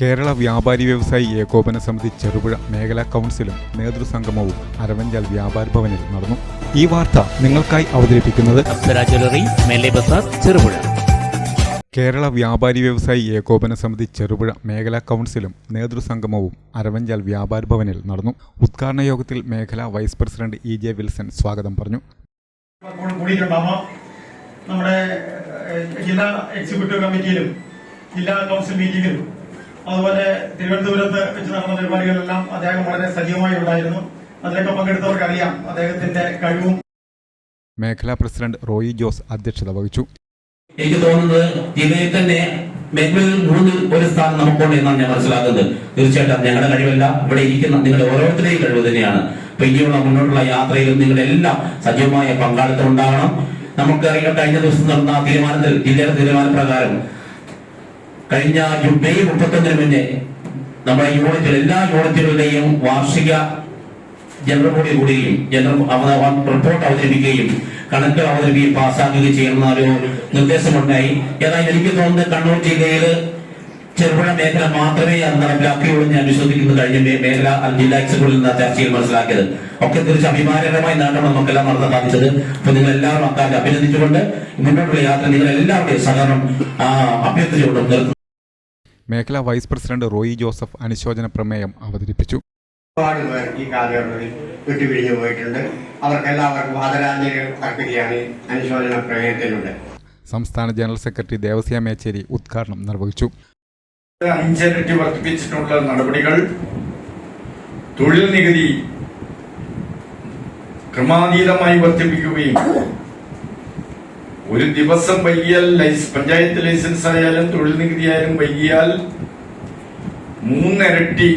കേരള വ്യാപാരി വ്യവസായി ഏകോപന സമിതി ചെറുപുഴ മേഖലാ കൗൺസിലും നേതൃസംഗമവും അരവഞ്ചാൽ വ്യാപാര ഭവനിൽ നടന്നു. ഈ വാർത്ത നിങ്ങൾക്കായി അവതരിപ്പിക്കുന്നത് ചെറുപുഴ. കേരള വ്യാപാരി വ്യവസായി ഏകോപന സമിതി ചെറുപുഴ മേഖലാ കൗൺസിലും നേതൃസംഗമവും അരവഞ്ചാൽ വ്യാപാര ഭവനിൽ നടന്നു. ഉദ്ഘാടന യോഗത്തിൽ മേഖലാ vice president E J Wilson സ്വാഗതം പറഞ്ഞു. നമ്മുടെ ജില്ലാ എക്സിക്യൂട്ടീവ് കമ്മിറ്റിയിലും ജില്ലാ കൗൺസിൽ മീറ്റിംഗിലും അതുപോലെ തിരുവനന്തപുരത്ത് വെച്ച് നടന്ന പരിപാടികളിലെല്ലാം അദ്ദേഹം വളരെ സജീവമായി ഉണ്ടായിരുന്നു. അതിലൊക്കെ പങ്കെടുത്തവർക്കറിയാം അദ്ദേഹത്തിന്റെ കഴിവും. മേഖലാ പ്രസിഡന്റ് റോയി ജോസ് അധ്യക്ഷത വഹിച്ചു. എനിക്ക് തോന്നുന്നത് ജില്ലയിൽ തന്നെ മേഖലയിൽ മൂന്നിൽ ഒരു സ്ഥാനം നമുക്കുണ്ട് എന്നാണ് ഞാൻ മനസ്സിലാക്കുന്നത്. തീർച്ചയായിട്ടും ഞങ്ങളുടെ കഴിവല്ല. ഇവിടെ ഇരിക്കുന്ന നിങ്ങളുടെ ഓരോരുത്തരുടെയും കഴിവ് തന്നെയാണ്. അപ്പൊ ഇനിയുള്ള മുന്നോട്ടുള്ള യാത്രയിലും നിങ്ങളുടെ എല്ലാം സജീവമായ പങ്കാളിത്തം ഉണ്ടാകണം. നമുക്കറിയാം കഴിഞ്ഞ ദിവസം നടന്ന തീരുമാനത്തിൽ ജില്ലയുടെ തീരുമാനപ്രകാരം കഴിഞ്ഞ ജൂൺ മെയ് മുപ്പത്തൊന്നിന് മുന്നേ നമ്മുടെ യൂണിറ്റിൽ എല്ലാ യൂണിറ്റുകളുടെയും വാർഷിക ജനറൽ ബോഡി കൂടുകയും ജനറൽ റിപ്പോർട്ട് അവതരിപ്പിക്കുകയും കണക്ക് അവതരിപ്പിക്കുകയും പാസ്സാക്കുകയും ചെയ്യുന്ന ഒരു നിർദ്ദേശമുണ്ടായി. ഏതായാലും എനിക്ക് തോന്നുന്നത് കണ്ണൂർ ജില്ലയിൽ ചെറുപുഴ മേഖല മാത്രമേ അത് നടപ്പിലാക്കുകയുള്ളൂ ഞാൻ വിശ്വസിക്കുന്നു. കഴിഞ്ഞ മേഖല ജില്ലാ എക്സിക്യൂട്ടിൽ നിന്ന് ചർച്ചയിൽ മനസ്സിലാക്കിയത്. ഒക്കെ തിരിച്ച് അഭിമാനകരമായി നേട്ടമാണ് നമുക്കെല്ലാം നടത്താൻ സാധിച്ചത്. അപ്പൊ നിങ്ങൾ എല്ലാവരും അക്കാര്യം അഭിനന്ദിച്ചുകൊണ്ട് മുന്നോട്ടുള്ള യാത്ര നിങ്ങൾ എല്ലാവരുടെയും സഹകരണം അഭ്യർത്ഥിച്ചുകൊണ്ട് നിർത്തുന്നു. മേഖലാ വൈസ് പ്രസിഡന്റ് റോയി ജോസഫ് അനുശോചന പ്രമേയം അവതരിപ്പിച്ചു. ഒരുപാട് പേർ ഈ കാലഘട്ടത്തിൽ വിട്ടുപിരിഞ്ഞു പോയിട്ടുണ്ട്. അവർക്കെല്ലാവർക്കും ആദരാഞ്ജലി അർപ്പിക്കുകയാണ് അനുശോചന പ്രമേയത്തിലൂടെ. സംസ്ഥാന ജനറൽ സെക്രട്ടറി ദേവസ്യ മേച്ചേരി ഉദ്ഘാടനം നിർവഹിച്ചു. അഞ്ചരട്ടി വർദ്ധിപ്പിച്ചിട്ടുള്ള നടപടികൾ തൊഴിൽ നികുതി ക്രമാതീതമായി വർദ്ധിപ്പിക്കുകയും ഒരു ദിവസം വൈകിയാൽ പഞ്ചായത്ത് ലൈസൻസ് ആയാലും തൊഴിൽ നികുതി ആയാലും വൈകിയാൽ മൂന്നിരട്ടി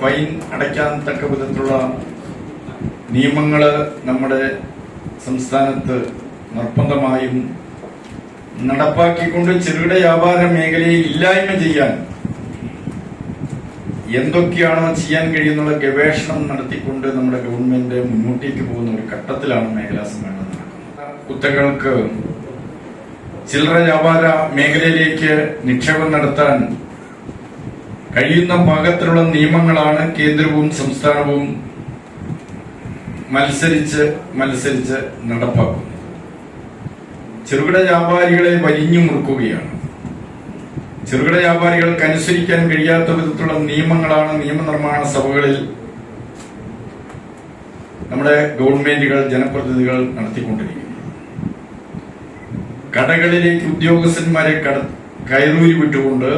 ഫൈൻ അടയ്ക്കാൻ തക്ക വിധത്തിലുള്ള നിയമങ്ങൾ നമ്മുടെ സംസ്ഥാനത്ത് നിർബന്ധമായും നടപ്പാക്കിക്കൊണ്ട് ചെറുകിട വ്യാപാര മേഖലയെ ഇല്ലായ്മ ചെയ്യാൻ എന്തൊക്കെയാണോ ചെയ്യാൻ കഴിയുന്നുള്ള ഗവേഷണം നടത്തിക്കൊണ്ട് നമ്മുടെ ഗവൺമെന്റ് മുന്നോട്ടേക്ക് പോകുന്ന ഒരു ഘട്ടത്തിലാണ് മേഖലാ സമ്മേളനം കുത്തകൾക്ക് ചില്ലറ വ്യാപാര മേഖലയിലേക്ക് നിക്ഷേപം നടത്താൻ കഴിയുന്ന പാകത്തിലുള്ള നിയമങ്ങളാണ് കേന്ദ്രവും സംസ്ഥാനവും മത്സരിച്ച് മത്സരിച്ച് നടപ്പാക്കുന്നത്. ചെറുകിട വ്യാപാരികളെ വലിഞ്ഞു മുറുക്കുകയാണ്. ചെറുകിട വ്യാപാരികൾക്ക് അനുസരിക്കാൻ കഴിയാത്ത വിധത്തിലുള്ള നിയമങ്ങളാണ് നിയമനിർമ്മാണ സഭകളിൽ നമ്മുടെ ഗവൺമെന്റുകൾ ജനപ്രതിനിധികൾ നടത്തിക്കൊണ്ടിരിക്കുന്നത്. കടകളിലേക്ക് ഉദ്യോഗസ്ഥന്മാരെ കട കയറൂരി വിട്ടുകൊണ്ട്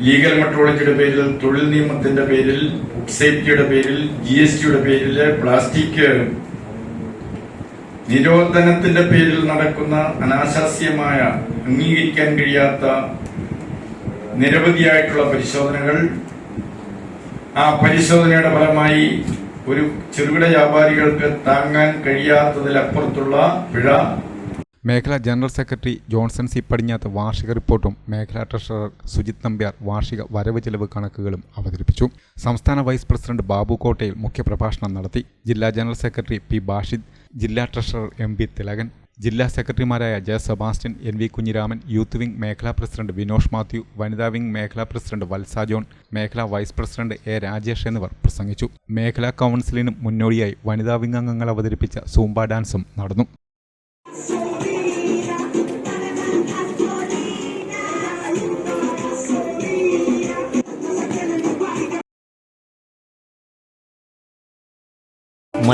ലീഗൽ മെട്രോളജിയുടെ പേരിൽ തൊഴിൽ നിയമത്തിന്റെ പേരിൽ സേഫ്റ്റിയുടെ പേരിൽ ജി എസ് ടിയുടെ പേരിൽ പ്ലാസ്റ്റിക് നിരോധനത്തിന്റെ പേരിൽ നടക്കുന്ന അനാശാസ്യമായ അംഗീകരിക്കാൻ കഴിയാത്ത നിരവധിയായിട്ടുള്ള പരിശോധനകൾ. ആ പരിശോധനയുടെ ഫലമായി ഒരു ചെറുകിട വ്യാപാരികൾക്ക് താങ്ങാൻ കഴിയാത്തതിലപ്പുറത്തുള്ള പിഴ മേഖലാ ജനറൽ സെക്രട്ടറി ജോൺസൺ സി പടിഞ്ഞാത്ത് വാർഷിക റിപ്പോർട്ടും മേഖലാ ട്രഷറർ സുജിത് നമ്പ്യാർ വാർഷിക വരവ് ചെലവ് കണക്കുകളും അവതരിപ്പിച്ചു. സംസ്ഥാന വൈസ് പ്രസിഡന്റ് ബാബു കോട്ടയിൽ മുഖ്യപ്രഭാഷണം നടത്തി. ജില്ലാ ജനറൽ സെക്രട്ടറി പി ബാഷിദ് ജില്ലാ ട്രഷറർ എം പി തിലകൻ ജില്ലാ സെക്രട്ടറിമാരായ J Sebastian N V Kunhiraman youth wing മേഖലാ പ്രസിഡന്റ് വിനോഷ് മാത്യു വനിതാ വിംഗ് മേഖലാ പ്രസിഡന്റ് വത്സ ജോൺ മേഖലാ വൈസ് പ്രസിഡന്റ് എ രാജേഷ് എന്നിവർ പ്രസംഗിച്ചു. മേഖലാ കൗൺസിലിനും മുന്നോടിയായി വനിതാ വിംഗ് അംഗങ്ങൾ അവതരിപ്പിച്ച സൂംബ ഡാൻസും നടന്നു.